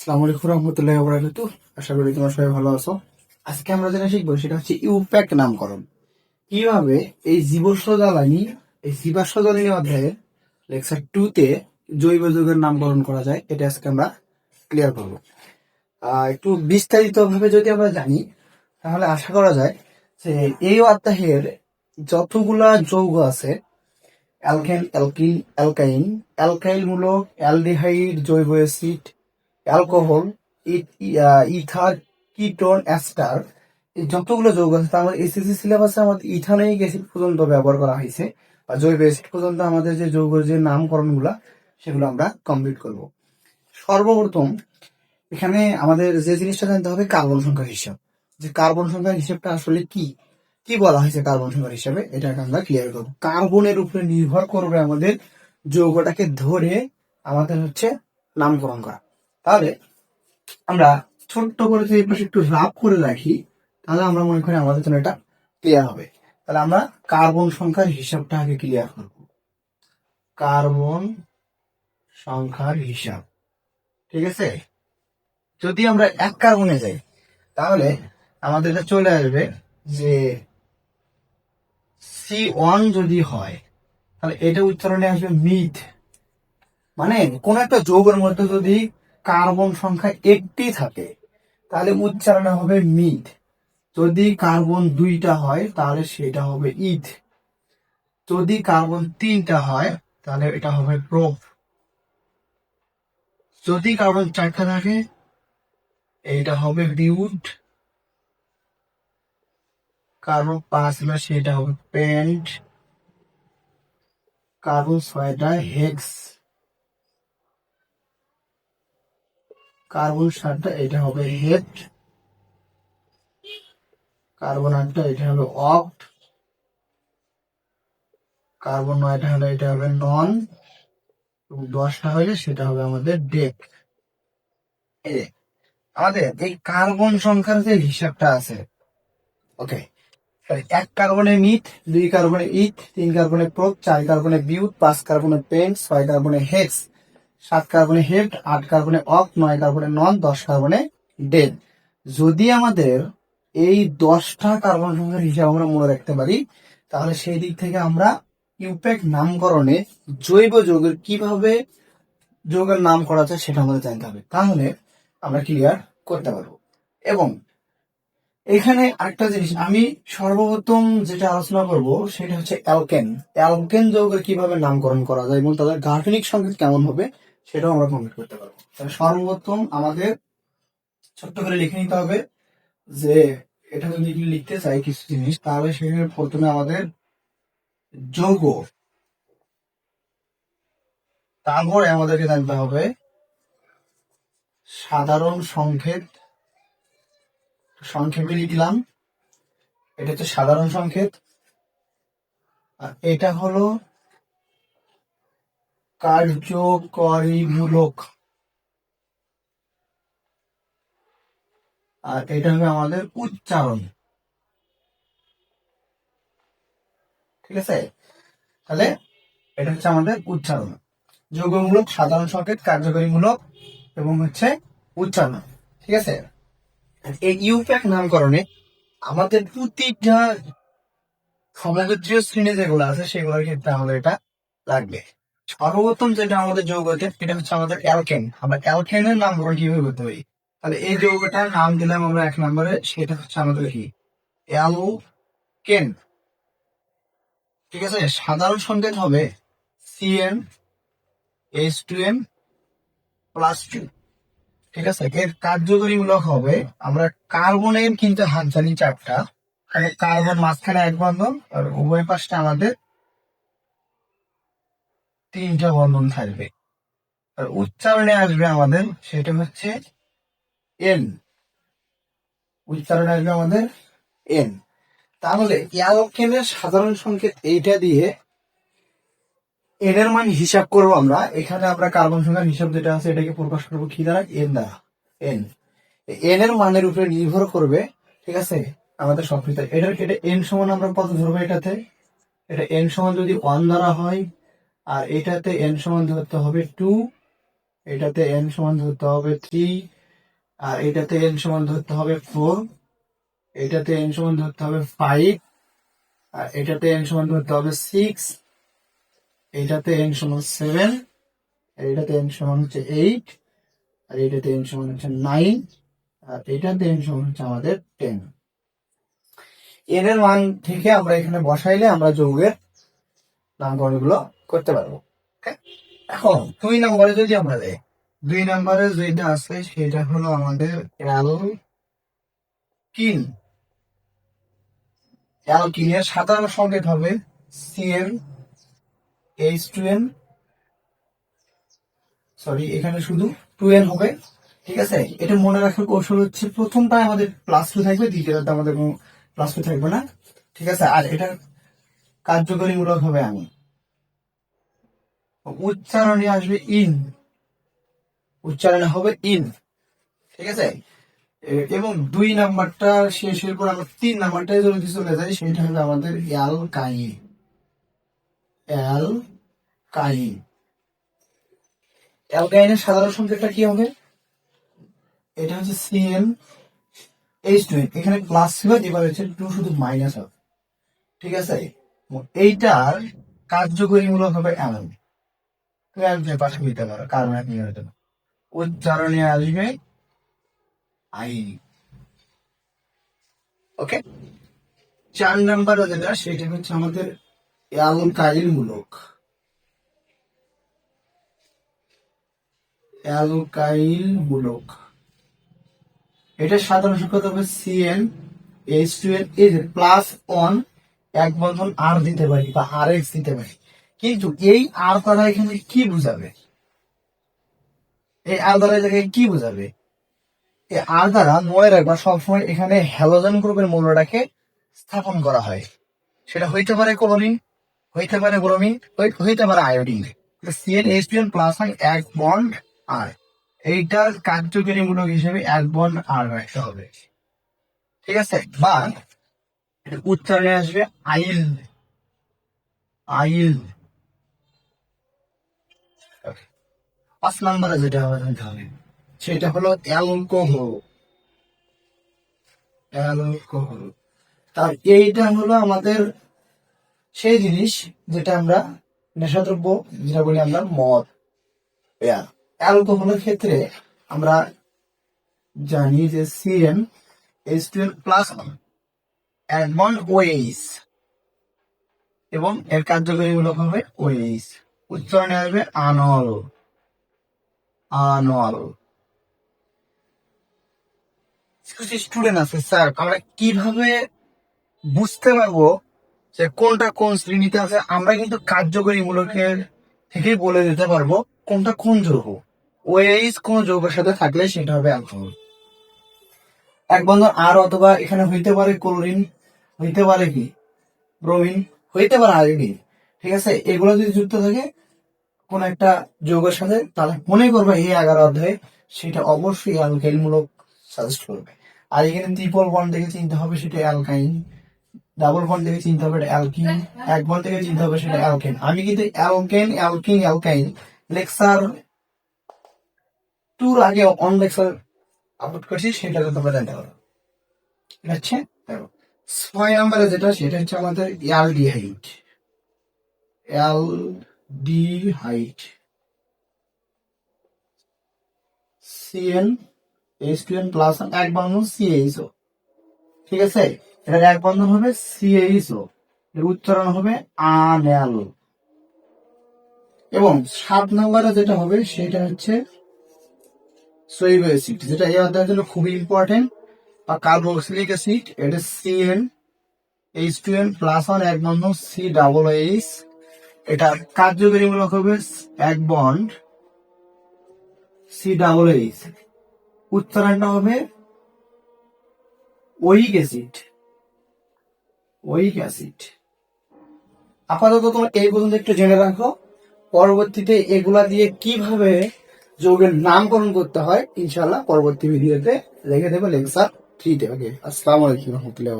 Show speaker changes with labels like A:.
A: আসসালামু আলাইকুম রহমতুল্লাহ বরাকাতু আশা করি তোমরা সবাই ভালো আছো। আজকে আমরা যেটা শিখব সেটা হচ্ছে ইউপ্যাক নামকরণ। কীভাবে এই জীবস্ব জ্বালানি এই জীবাশ্ম জ্বালানি অধ্যায়ে লেকচার টু তে জৈব যৌগের নামকরণ করা যায়, এটা আজকে আমরা ক্লিয়ার করব। একটু বিস্তারিত ভাবে যদি আমরা জানি, তাহলে আশা করা যায় যে এই অধ্যায়ের যতগুলা যৌগ আছে, অ্যালকেন, অ্যালকিন, অ্যালকাইন অ্যালকাইল মূলক অ্যালডিহাইড, জৈব acid alcohol ether ketone ester যতগুলো যৌগ আছে, তার মধ্যে এসএসসি সিলেবাসে আমাদের ইথানোইক অ্যাসিড পর্যন্ত ব্যবহার করা হয়েছে। বা জৈব অ্যাসিড পর্যন্ত আমাদের যে যৌগের যে নামকরণগুলা, সেগুলো আমরা কমপ্লিট করব। সর্বপ্রথম, এখানে আমাদের যে জিনিসটা জানতে হবে, কার্বন সংখ্যার হিসাব। যে কার্বন সংখ্যার হিসাবটা আসলে কি? কি বলা হয়েছে কার্বন সংখ্যার হিসাবে? এটাকে আমরা ক্লিয়ার করব। কার্বনের উপরে নির্ভর করবে আমাদের যৌগটাকে ধরে আমাদের হচ্ছে নামকরণ করা। তাহলে আমরা ছোট্ট করে যদি পাশে একটু রাফ করে রাখি, তাহলে আমরা মনে করি আমাদের জন্য এটা ক্লিয়ার হবে। তাহলে আমরা কার্বন সংখ্যার হিসাবটা আগে ক্লিয়ার করব। কার্বন সংখ্যার হিসাব। ঠিক আছে? যদি আমরা এক কার্বনে যাই, তাহলে আমাদের এটা চলে আসবে যে সি ওয়ান যদি হয়, তাহলে এটা উচ্চারণে আসবে মিথ মানে কোন একটা যৌগের মধ্যে যদি কার্বন সংখ্যা একটি থাকে, তাহলে উচ্চারণে হবে মিথ। যদি কার্বন দুইটা হয়, তাহলে সেটা হবে ইথ। যদি কার্বন তিনটা হয়, তাহলে এটা হবে প্রোপ যদি কার্বন চারটা থাকে এইটা হবে বিউড কার্বন পাঁচ হলে সেটা হবে পেন্ট কার্বন ছয়টা হেক্স। কার্বন সাতটা এটা হবে হেড কার্বন আটটা এটা হবে অক্ট কার্বন নয়টা হলে এটা হবে নন। এবং দশটা হলে সেটা হবে আমাদের ডেক। আমাদের এই কার্বন সংখ্যার যে হিসাবটা আছে, ওকে এক কার্বনে মিথ, দুই কার্বনে ইথ, তিন কার্বনে প্রোপ চার কার্বনে বিউট পাঁচ কার্বনে পেন্ট, ছয় কার্বনে হেক্স সাত কার্বনে হেড, আট কার্বনে অক, নয় কার্বনে নন, দশ কার্বনে ডেড। যদি আমাদের এই দশটা কার্বন সংখ্যার হিসাব আমরা মনে রাখতে পারি, তাহলে সেই দিক থেকে আমরা ইউপ্যাক নামকরণে জৈব যৌগের কীভাবে যৌগের নাম করা যায় সেটা আমাদের জানতে হবে। তাহলে আমরা ক্লিয়ার করতে পারব। এবং এখানে আরেকটা জিনিস, আমি সর্বপ্রথম যেটা আলোচনা করব সেটা হচ্ছে অ্যালকেন। অ্যালকেন যৌগের কীভাবে নামকরণ করা যায় এবং তাদের গাঠনিক সংকেত কেমন হবে সেটাও আমরা কমপ্লিট করতে পারব। তাহলে সর্বপ্রথম আমাদের ছোট্ট করে লিখে নিতে হবে যে, এটা যদি লিখতে চাই কিছু জিনিস, তাহলে সেখানে প্রথমে আমাদের যৌগ, তারপরে আমাদেরকে জানতে হবে সাধারণ সংকেত। সংক্ষেপে লিখলাম এটা হচ্ছে সাধারণ সংকেত। আর এটা হলো কার্যকরীমূলক। আর এটা হবে আমাদের উচ্চারণ। ঠিক আছে? তাহলে এটা হচ্ছে আমাদের উচ্চারণ। যোগমূলক, সাধারণ সংকেত, কার্যকরীমূলক এবং হচ্ছে উচ্চারণ। ঠিক আছে? এই ইউপ্যাক নামকরণে আমাদের প্রতিটা সমগোত্রীয় শ্রেণি যেগুলো আছে, সেগুলোর ক্ষেত্রে আমাদের এটা লাগবে। সর্বপ্রথম যেটা আমাদের যৌগতে সেটা হচ্ছে আমাদের অ্যালকেন আমরা অ্যালকেনের নাম নামকরণ কীভাবে করতে পারি? তাহলে এই যৌগটার নাম দিলাম আমরা এক নম্বরে, সেটা হচ্ছে আমাদের কি? অ্যালোকেন ঠিক আছে? সাধারণ সংকেত হবে C n H two M plus two ঠিক আছে? এর কার্যকরীমূলক হবে, আমরা কার্বনের কিন্তু হাত জানি চারটা কার্বন মাঝখানে এক বন্ধন, আর উভয় পাশটা আমাদের তিনটা বন্ধন থাকবে। আর উচ্চারণে আসবে আমাদের, সেটা হচ্ছে এন উচ্চারণে আসবে আমাদের এন তাহলে অ্যালকেনের সাধারণ সংকেত এইটা দিয়ে এন এর মান হিসাব করব আমরা। এখানে আমরা কার্বন সংখ্যার হিসাব যেটা আছে, এটাকে প্রকাশ করব কি দ্বারা? এন দ্বারা। এন এন এর মানের উপরে নির্ভর করবে, ঠিক আছে? আমাদের সবকিছু এটার এটা এন সমান আমরা কত ধরবো এটাতে? এটা এন সমান যদি ওয়ান দ্বারা হয় আর এটাতে এন সমান ধরতে হবে টু এটাতে এন সমান ধরতে হবে থ্রি আর এটাতে এন সমান ধরতে হবে ফোর এটাতে এন সমান ধরতে হবে ফাইভ আর এটাতে এন সমান ধরতে হবে সিক্স এটাতে এন সমান সেভেন আর এটাতে এন সমান হচ্ছে এইট আর এটাতে এন সমান হচ্ছে নাইন আর এটাতে এন সমান হচ্ছে আমাদের টেন এর মান থেকে আমরা এখানে বসাইলে আমরা যৌগের নামকরণগুলো করতে পারব। এখন দুই নম্বরে যদি আমরা দেই, দুই নম্বরে যেটা আছে সেটা হলো আমাদের অ্যালকিন অ্যালকিনের সাধারণ সংকেত হবে C L H two N sorry এখানে শুধু টু এন হবে, ঠিক আছে? এটা মনে রাখার কৌশল হচ্ছে প্রথমটা আমাদের প্লাস টু থাকবে দ্বিতীয়টা আমাদের প্লাস টু থাকবে না, ঠিক আছে? আর এটা কার্যকরীমূলক হবে আমি। উচ্চারণে আসবে ইন। উচ্চারণে হবে ইন। ঠিক আছে? এবং দুই নাম্বারটা শেষের পর আমরা তিন নাম্বারটায় যদি চলে যাই, সেটা হলো আমাদের অ্যাল কাইন। অ্যাল কাইন। অ্যালকাইনের সাধারণ সংকেতটা কি হবে? এটা হচ্ছে সিএন এইচ টু এখানে প্লাস ছিল, এবার হচ্ছে টু শুধু মাইনাস হবে। ঠিক আছে? এইটার কার্যকরীমূলক হবে এমন। দিতে পারো কারণ উচ্চারণে আসবে আই ওকে? চার নাম্বার যেটা সেটা হচ্ছে আমাদের অ্যালকাইল মূলক মূলক এটা সাধারণ সংখ্যা হবে C n H two plus one এক বন্ধন আর দিতে পারি বা আর এক্স দিতে পারি। কিন্তু এই আর দ্বারা এখানে কি বুঝাবে? এই আর দ্বারা এটাকে কি বুঝাবে? এই আর দ্বারা মনে রাখবা সবসময় এখানে হ্যালোজেন গ্রুপের মূল্যটাকে স্থাপন করা হয়। সেটা হইতে পারে ক্লোরিন হইতে পারে ব্রোমিন হইতে পারে আয়োডিন সিএন এন প্লাস হয় এক বন্ড আর এইটার কার্যকরীমূলক হিসেবে এক বন্ড আর রাখতে হবে। ঠিক আছে? বা উচ্চারণে আসবে আইল। আইল। পাঁচ নম্বরে যেটা হবে সেটা হলো অ্যালকোহল অ্যালকোহল তার এইটা হলো আমাদের সেই জিনিস যেটা আমরা নেশাদ্রব্য যেটা বলি আমরা মদ. অ্যালকোহলের ক্ষেত্রে আমরা জানি যে C n H twelve plus Edmund ওয়েস এবং এর কার্যকরীমূলক হবে ওয়েস উচ্চারণে আসবে আনল। আনল স্টুডেন্ট আছে, স্যার, আমরা কীভাবে বুঝতে পারব যে কোনটা কোন শ্রেণীতে আছে, আমরা কিন্তু কার্যকরী মূলকের থেকেই বলে দিতে পারব কোনটা কোন যৌগ। ওএইচ কোন যৌগের সাথে থাকলে সেটা হবে অ্যালকোহল। এক বন্ধন আর অথবা এখানে হইতে পারে ক্লোরিন, হইতে পারে কি? ব্রোমিন, হইতে পারে আয়োডিন। ঠিক আছে? এগুলো যদি যুক্ত থাকে কোন একটা যোগের সাথে তাহলে মনে করবে এই এগারো অধ্যায়ে সেটা অবশ্যই অ্যালকাইল মূলক সাজেস্ট করবে। আর এখানে ত্রিপল বন থেকে চিনতে হবে সেটা অ্যালকাইন ডাবল বন্ড থেকে চিনতে হবে অ্যালকিন এক বন থেকে চিনতে হবে সেটা অ্যালকেন আমি কিন্তু অ্যালকেন অ্যালকিন অ্যালকাইন লেকচার টুর আগে অন লেকচার আপলোড করছি সেটা তোমরা জানতে পারো। ছয় নম্বরে যেটা, সেটা হচ্ছে আমাদের aldehyde aldehyde C n H two N plus এক বন্ধন সিএইচও ঠিক আছে? এটার এক বন্ধন হবে সিএইচও এর উচ্চারণ হবে আনএল এবং সাত নম্বরে যেটা হবে, সেটা হচ্ছে সৈব অ্যাসিড, যেটা এই অধ্যায়ের জন্য খুবই ইম্পর্টেন্ট বা কার্বক্সিলিক অ্যাসিড এটা C n H two N plus one এক বন্ধন সি ডাবল এইচ এটা কার্যকরীমূলক হবে এক বন্ড সি ডাবল এইচ হবে ওইক অ্যাসিড ওইক অ্যাসিড আপাতত তোমার এই পর্যন্ত একটু জেনে রাখো, পরবর্তীতে এগুলা দিয়ে কীভাবে যৌগের নামকরণ করতে হয় ইনশাল্লাহ পরবর্তী ভিডিওতে রেখে দেবো লেকচার থ্রিতে, ওকে? আসসালামু আলাইকুম রহমতুল্লাহ